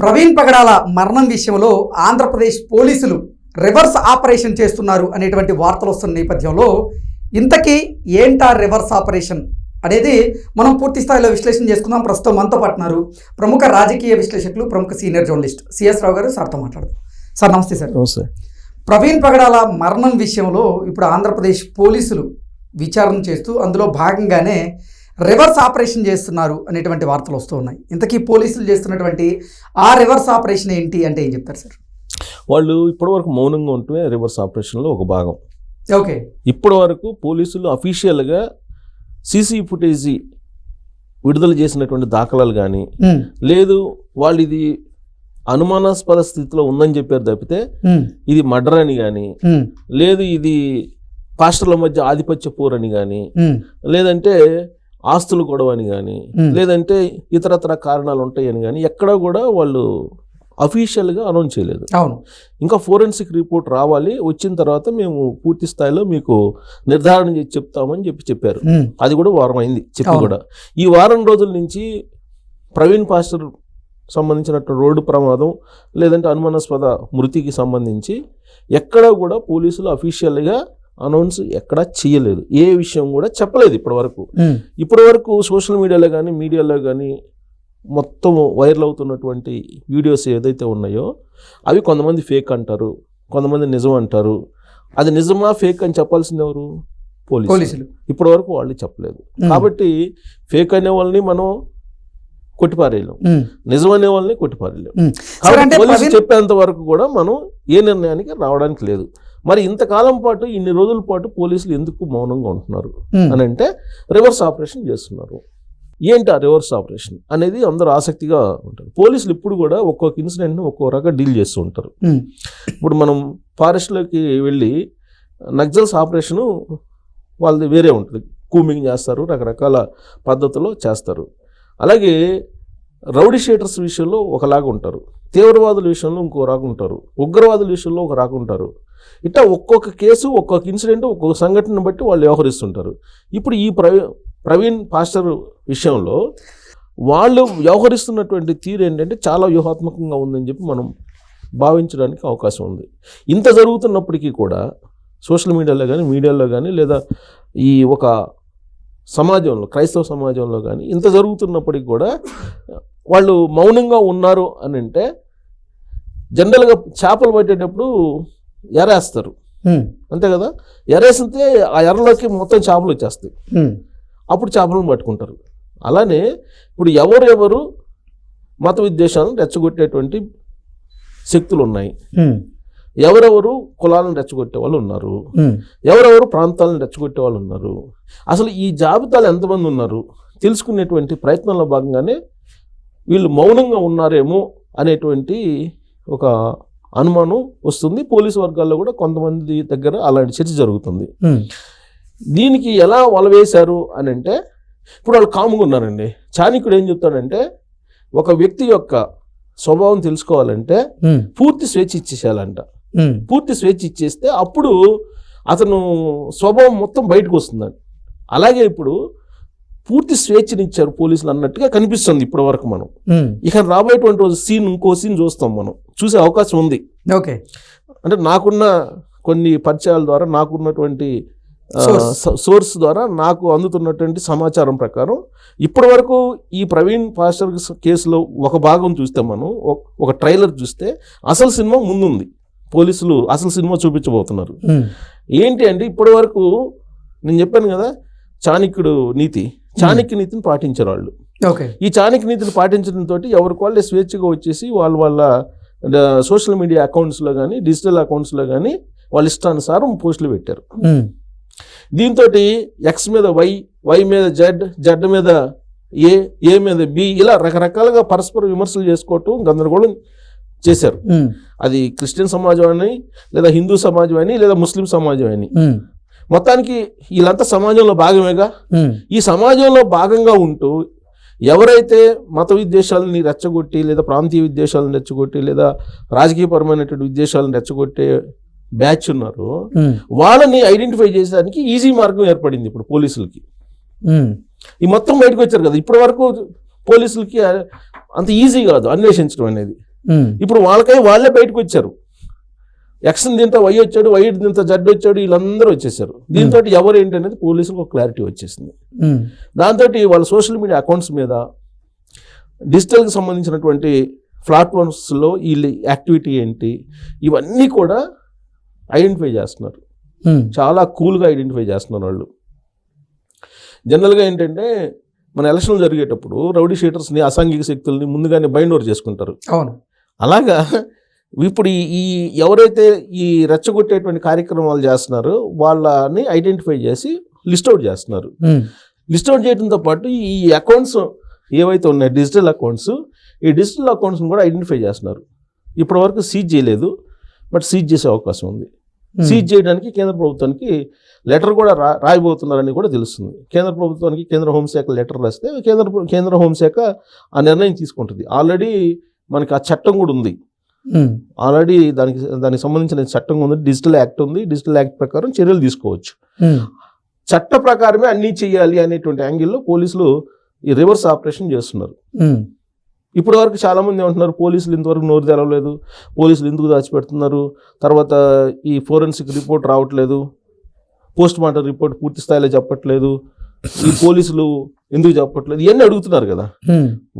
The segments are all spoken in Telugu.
ప్రవీణ్ పగడాల మరణం విషయంలో ఆంధ్రప్రదేశ్ పోలీసులు రివర్స్ ఆపరేషన్ చేస్తున్నారు అనేటువంటి వార్తలు వస్తున్న నేపథ్యంలో ఇంతకీ ఏంటా రివర్స్ ఆపరేషన్ అనేది మనం పూర్తి స్థాయిలో విశ్లేషణ చేసుకుందాం. ప్రస్తుతం మనతో పట్టున్నారు ప్రముఖ రాజకీయ విశ్లేషకులు ప్రముఖ సీనియర్ జర్నలిస్ట్ సిఎస్ రావు గారు. సార్తో మాట్లాడదాం. సార్ నమస్తే సార్. నమస్తే. ప్రవీణ్ పగడాల మరణం విషయంలో ఇప్పుడు ఆంధ్రప్రదేశ్ పోలీసులు విచారణ చేస్తూ అందులో భాగంగానే రివర్స్ ఆపరేషన్ చేస్తున్నారు అనేటువంటి వార్తలు వస్తూ ఉన్నాయి. ఇంతకీ పోలీసులు చేస్తున్నటువంటి ఆ రివర్స్ ఆపరేషన్ ఏంటి అంటే ఏం చెప్తారు సార్? వాళ్ళు ఇప్పటివరకు మౌనంగా ఉంటమే రివర్స్ ఆపరేషన్లో ఒక భాగం. ఓకే. ఇప్పటి వరకు పోలీసులు అఫీషియల్గా సీసీ ఫుటేజీ విడుదల చేసినటువంటి దాఖలాలు కానీ లేదు వాళ్ళు ఇది అనుమానాస్పద స్థితిలో ఉందని చెప్పారు తప్పితే ఇది మర్డర్ అని కానీ లేదు ఇది పాస్టర్ల మధ్య ఆధిపత్య పోరని కానీ ఉమ్, లేదంటే ఆస్తులు గొడవ అని కానీ. లేదంటే ఇతరతర కారణాలు ఉంటాయని కానీ ఎక్కడా కూడా వాళ్ళు అఫీషియల్గా అనౌన్స్ చేయలేదు. అవును. ఇంకా ఫోరెన్సిక్ రిపోర్ట్ రావాలి వచ్చిన తర్వాత మేము పూర్తి స్థాయిలో మీకు నిర్ధారణ చేసి చెప్తామని చెప్పి చెప్పారు. అది కూడా వారం అయింది చెప్పి. కూడా. ఈ వారం రోజుల నుంచి ప్రవీణ్ పాస్టర్ సంబంధించినట్టు రోడ్డు ప్రమాదం లేదంటే అనుమానాస్పద మృతికి సంబంధించి ఎక్కడా కూడా పోలీసులు అఫీషియల్గా అనౌన్స్ ఎక్కడా చేయలేదు ఏ విషయం కూడా చెప్పలేదు ఇప్పటివరకు. ఉమ్, ఇప్పటి వరకు సోషల్ మీడియాలో కానీ మీడియాలో కానీ మొత్తం వైరల్ అవుతున్నటువంటి వీడియోస్ ఏదైతే ఉన్నాయో అవి కొంతమంది ఫేక్ అంటారు కొంతమంది నిజం అంటారు. అది నిజమా ఫేక్ అని చెప్పాల్సింది ఎవరు? పోలీసు పోలీసులు. ఇప్పటి వరకు వాళ్ళు చెప్పలేదు. కాబట్టి ఫేక్ అనే వాళ్ళని మనం కొట్టిపారేయలేం. ఉమ్, నిజం అనే వాళ్ళని కొట్టిపారేయలేం. చెప్పేంత వరకు కూడా మనం ఏ నిర్ణయానికి రావడానికి లేదు. మరి ఇంతకాలం పాటు ఇన్ని రోజుల పాటు పోలీసులు ఎందుకు మౌనంగా ఉంటున్నారు? అని అంటే రివర్స్ ఆపరేషన్ చేస్తున్నారు. ఏంటి ఆ రివర్స్ ఆపరేషన్? అనేది అందరూ ఆసక్తిగా ఉంటారు. పోలీసులు ఇప్పుడు కూడా ఒక్కొక్క ఇన్సిడెంట్ని ఒక్కో రకంగా డీల్ చేస్తూ ఉంటారు. ఇప్పుడు మనం ఫారెస్ట్లోకి వెళ్ళి నక్సల్స్ ఆపరేషను వాళ్ళది వేరే ఉంటుంది. కూమింగ్ చేస్తారు రకరకాల పద్ధతుల్లో చేస్తారు. అలాగే రౌడీ షీటర్స్ విషయంలో ఒకలాగా ఉంటారు. తీవ్రవాదుల విషయంలో ఇంకో రాగా ఉంటారు. ఉగ్రవాదుల విషయంలో ఒక రాగా ఉంటారు. ఇట్లా ఒక్కొక్క కేసు ఒక్కొక్క ఇన్సిడెంట్ ఒక్కొక్క సంఘటనను బట్టి వాళ్ళు వ్యవహరిస్తుంటారు. ఇప్పుడు ఈ ప్రవీ ప్రవీణ్ పాస్టర్ విషయంలో వాళ్ళు వ్యవహరిస్తున్నటువంటి తీరు ఏంటంటే చాలా వ్యూహాత్మకంగా ఉందని చెప్పి మనం భావించడానికి అవకాశం ఉంది. ఇంత జరుగుతున్నప్పటికీ కూడా సోషల్ మీడియాలో కానీ మీడియాలో కానీ లేదా ఈ ఒక సమాజంలో క్రైస్తవ సమాజంలో కానీ ఇంత జరుగుతున్నప్పటికీ కూడా వాళ్ళు మౌనంగా ఉన్నారు అని అంటే జనరల్గా చేపలు పట్టేటప్పుడు ఎరేస్తారు. అంతే కదా? ఎరేసితే ఆ ఎర్రలోకి మొత్తం చేపలు వచ్చేస్తాయి. అప్పుడు చేపలను పట్టుకుంటారు. అలానే ఇప్పుడు ఎవరెవరు మత విద్వేషాలను రెచ్చగొట్టేటువంటి శక్తులు ఉన్నాయి ఎవరెవరు కులాలను రెచ్చగొట్టే వాళ్ళు ఉన్నారు. ఎవరెవరు ప్రాంతాలను రెచ్చగొట్టే వాళ్ళు ఉన్నారు. అసలు ఈ జాబితాలు ఎంతమంది ఉన్నారు? తెలుసుకునేటువంటి ప్రయత్నంలో భాగంగానే వీళ్ళు మౌనంగా ఉన్నారేమో అనేటువంటి ఒక అనుమానం వస్తుంది. పోలీసు వర్గాల్లో కూడా కొంతమంది దగ్గర అలాంటి చర్చ జరుగుతుంది. దీనికి ఎలా వలవేశారు అని అంటే ఇప్పుడు వాళ్ళు కాముగా ఉన్నారండి. చాణిక్యుడు ఏం చెప్తాడంటే ఒక వ్యక్తి యొక్క స్వభావం తెలుసుకోవాలంటే పూర్తి స్వేచ్ఛ ఇచ్చేసేయాలంట. పూర్తి స్వేచ్ఛ ఇచ్చేస్తే అప్పుడు అతను స్వభావం మొత్తం బయటకు వస్తుందండి అలాగే ఇప్పుడు పూర్తి స్వేచ్ఛనిచ్చారు పోలీసులు అన్నట్టుగా కనిపిస్తుంది ఇప్పటి వరకు మనం ఇక రాబోయేటువంటి రోజు సీన్ ఇంకో సీన్ చూస్తాం మనం. చూసే అవకాశం ఉంది. ఓకే. అంటే నాకున్న కొన్ని పరిచయాల ద్వారా నాకున్నటువంటి సోర్స్ ద్వారా నాకు అందుతున్నటువంటి సమాచారం ప్రకారం ఇప్పటి వరకు ఈ ప్రవీణ్ పాస్టర్ కేసులో ఒక భాగం చూస్తే మనం ఒక- ట్రైలర్ చూస్తే అసలు సినిమా ముందుంది. పోలీసులు అసలు సినిమా చూపించబోతున్నారు. ఏంటి అంటే ఇప్పటి వరకు నేను చెప్పాను కదా చాణక్యుడు నీతి. చాణక్య నీతిని పాటించారు వాళ్ళు. ఓకే. ఈ చాణక్య నీతిని పాటించడంతో ఎవరికి వాళ్ళే స్వేచ్ఛగా వచ్చేసి వాళ్ళ వాళ్ళ సోషల్ మీడియా అకౌంట్స్లో కానీ డిజిటల్ అకౌంట్స్లో కానీ వాళ్ళ ఇష్టానుసారం పోస్టులు పెట్టారు. దీంతో ఎక్స్ మీద వై వై మీద జెడ్ జెడ్ మీద ఏ ఏ మీద బి ఇలా రకరకాలుగా పరస్పర విమర్శలు చేసుకోవటం గందరగోళం చేశారు. అది క్రిస్టియన్ సమాజం అని లేదా హిందూ సమాజం అని లేదా ముస్లిం సమాజం అని. మొత్తానికి వీళ్ళంతా సమాజంలో భాగమేగా? ఈ సమాజంలో భాగంగా ఉంటూ ఎవరైతే మత విద్వేషాలని రెచ్చగొట్టి లేదా ప్రాంతీయ విద్వేషాలను రెచ్చగొట్టి లేదా రాజకీయపరమైనటువంటి విద్వేషాలను రెచ్చగొట్టే బ్యాచ్ ఉన్నారో వాళ్ళని ఐడెంటిఫై చేసేదానికి ఈజీ మార్గం ఏర్పడింది ఇప్పుడు పోలీసులకి. ఈ మొత్తం బయటకు వచ్చారు కదా ఇప్పటి వరకు పోలీసులకి అంత ఈజీ కాదు అన్వేషించడం అనేది. ఇప్పుడు వాళ్ళకై వాళ్ళే బయటకు వచ్చారు. ఎక్స్ దీంతో వై వచ్చాడు వై దీంతో జడ్ వచ్చాడు వీళ్ళందరూ వచ్చేసారు దీంతో ఎవరు ఏంటి అనేది పోలీసులకు ఒక క్లారిటీ వచ్చేసింది. ఉమ్, దాంతో వాళ్ళ సోషల్ మీడియా అకౌంట్స్ మీద డిజిటల్కి సంబంధించినటువంటి ప్లాట్ఫామ్స్లో వీళ్ళ యాక్టివిటీ ఏంటి ఇవన్నీ కూడా ఐడెంటిఫై చేస్తున్నారు. ఉమ్, చాలా కూల్గా ఐడెంటిఫై చేస్తున్నారు వాళ్ళు. జనరల్గా ఏంటంటే మన ఎలక్షన్లు జరిగేటప్పుడు రౌడీ షీటర్స్ని అసాంఘిక శక్తుల్ని ముందుగానే బైండ్ ఓవర్ చేసుకుంటారు. అవును. అలాగా ఇప్పుడు ఈ- ఎవరైతే ఈ రెచ్చగొట్టేటువంటి కార్యక్రమాలు చేస్తున్నారో వాళ్ళని ఐడెంటిఫై చేసి లిస్ట్ అవుట్ చేస్తున్నారు. లిస్ట్ అవుట్ చేయడంతో పాటు ఈ అకౌంట్స్ ఏవైతే ఉన్నాయి డిజిటల్ అకౌంట్స్ ఈ డిజిటల్ అకౌంట్స్ని కూడా ఐడెంటిఫై చేస్తున్నారు. ఇప్పటివరకు సీజ్ చేయలేదు బట్ సీజ్ చేసే అవకాశం ఉంది. సీజ్ చేయడానికి కేంద్ర ప్రభుత్వానికి లెటర్ కూడా రా రాయబోతున్నారని కూడా తెలుస్తుంది. కేంద్ర ప్రభుత్వానికి కేంద్ర హోంశాఖ లెటర్ రాస్తే కేంద్ర కేంద్ర హోంశాఖ ఆ నిర్ణయం తీసుకుంటుంది. ఆల్రెడీ మనకి ఆ చట్టం కూడా ఉంది. ఆల్రెడీ దానికి దానికి సంబంధించిన చట్టం ఉంది. డిజిటల్ యాక్ట్ ఉంది. డిజిటల్ యాక్ట్ ప్రకారం చర్యలు తీసుకోవచ్చు. ఉమ్, చట్ట ప్రకారమే అన్నీ చేయాలి అనేటువంటి యాంగిల్లో పోలీసులు ఈ రివర్స్ ఆపరేషన్ చేస్తున్నారు. ఉమ్, ఇప్పటి వరకు చాలా మంది ఏమంటున్నారు పోలీసులు ఇంతవరకు నోరు తెరవలేదు. పోలీసులు ఎందుకు దాచిపెడుతున్నారు? తర్వాత ఈ ఫోరెన్సిక్ రిపోర్ట్ రావట్లేదు. పోస్ట్ మార్టం రిపోర్ట్ పూర్తి స్థాయిలో చెప్పట్లేదు. ఈ పోలీసులు ఎందుకు చెప్పట్లేదు? ఇవన్నీ అడుగుతున్నారు కదా.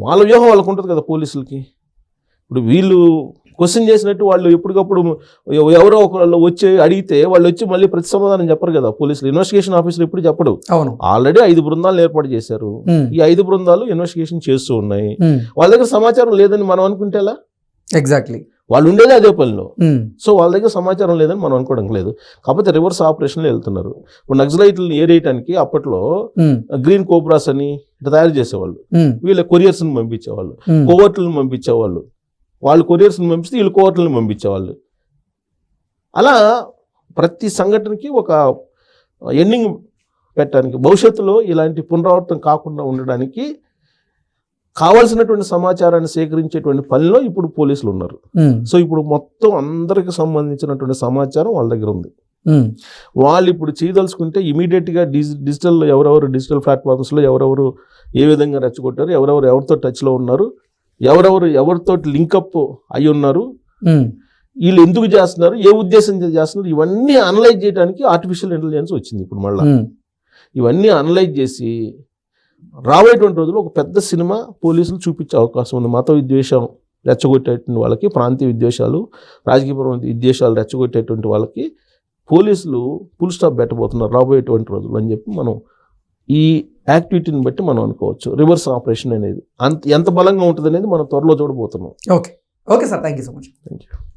వాళ్ళ వ్యూహం వాళ్ళకు ఉంటుంది కదా పోలీసులకి. ఇప్పుడు వీళ్ళు క్వశ్చన్ చేసినట్టు వాళ్ళు ఎప్పటికప్పుడు ఎవ- ఎవరో ఒకళ్ళు వచ్చి అడిగితే వాళ్ళు వచ్చి మళ్ళీ ప్రతి సమాధానం చెప్పరు కదా. పోలీసులు ఇన్వెస్టిగేషన్ ఆఫీసులు ఎప్పుడు చెప్పడు. అవును. ఆల్రెడీ ఐదు బృందాలను ఏర్పాటు చేశారు. ఈ ఐదు బృందాలు ఇన్వెస్టిగేషన్ చేస్తూ ఉన్నాయి. వాళ్ళ దగ్గర సమాచారం లేదని మనం అనుకుంటే ఎలా? ఎగ్జాక్ట్లీ వాళ్ళు ఉండేది అదే పనిలో. సో వాళ్ళ దగ్గర సమాచారం లేదని మనం అనుకోవడం లేదు. కాకపోతే రివర్స్ ఆపరేషన్లో వెళ్తున్నారు. ఇప్పుడు నక్సలైట్లను ఏరేయటానికి అప్పట్లో గ్రీన్ కోబ్రాస్ అని ఇట్లా తయారు చేసేవాళ్ళు. వీళ్ళ కొరియర్స్ని పంపించేవాళ్ళు. కోవర్ట్లను పంపించేవాళ్ళు. వాళ్ళు కొరియర్స్ని పంపిస్తే వీళ్ళు కోవర్ట్లను పంపించేవాళ్ళు. అలా ప్రతి సంఘటనకి ఒక ఎండింగ్ పెట్టడానికి భవిష్యత్తులో ఇలాంటి పునరావృతం కాకుండా ఉండడానికి కావాల్సినటువంటి సమాచారాన్ని సేకరించేటువంటి పనిలో ఇప్పుడు పోలీసులు ఉన్నారు. సో ఇప్పుడు మొత్తం అందరికి సంబంధించినటువంటి సమాచారం వాళ్ళ దగ్గర ఉంది. వాళ్ళు ఇప్పుడు చేయదలుచుకుంటే ఇమీడియట్గా డిజి డిజిటల్ ఎవరెవరు డిజిటల్ ప్లాట్ఫామ్స్లో ఎవరెవరు ఏ విధంగా రెచ్చగొట్టారు ఎవరెవరు ఎవరితో టచ్లో ఉన్నారు ఎవరెవరు ఎవరితో లింకప్ అయి ఉన్నారు? వీళ్ళు ఎందుకు చేస్తున్నారు? ఏ ఉద్దేశంతో చేస్తున్నారు? ఇవన్నీ అనలైజ్ చేయడానికి ఆర్టిఫిషియల్ ఇంటెలిజెన్స్ వచ్చింది ఇప్పుడు మళ్ళీ. ఇవన్నీ అనలైజ్ చేసి రాబోయేటువంటి రోజుల్లో ఒక పెద్ద సినిమా పోలీసులు చూపించే అవకాశం ఉంది. మత విద్వేషం రెచ్చగొట్టేటువంటి వాళ్ళకి ప్రాంతీయ విద్వేషాలు రాజకీయపరమైన విద్వేషాలు రెచ్చగొట్టేటువంటి వాళ్ళకి పోలీసులు ఫుల్ స్టాప్ పెట్టబోతున్నారు రాబోయేటువంటి రోజులు అని చెప్పి మనం ఈ యాక్టివిటీని బట్టి మనం అనుకోవచ్చు. రివర్స్ ఆపరేషన్ అనేది అంత ఎంత బలంగా ఉంటుంది అనేది మనం త్వరలో చూడబోతున్నాం. Okay. Okay sir. Thank you so much. Thank you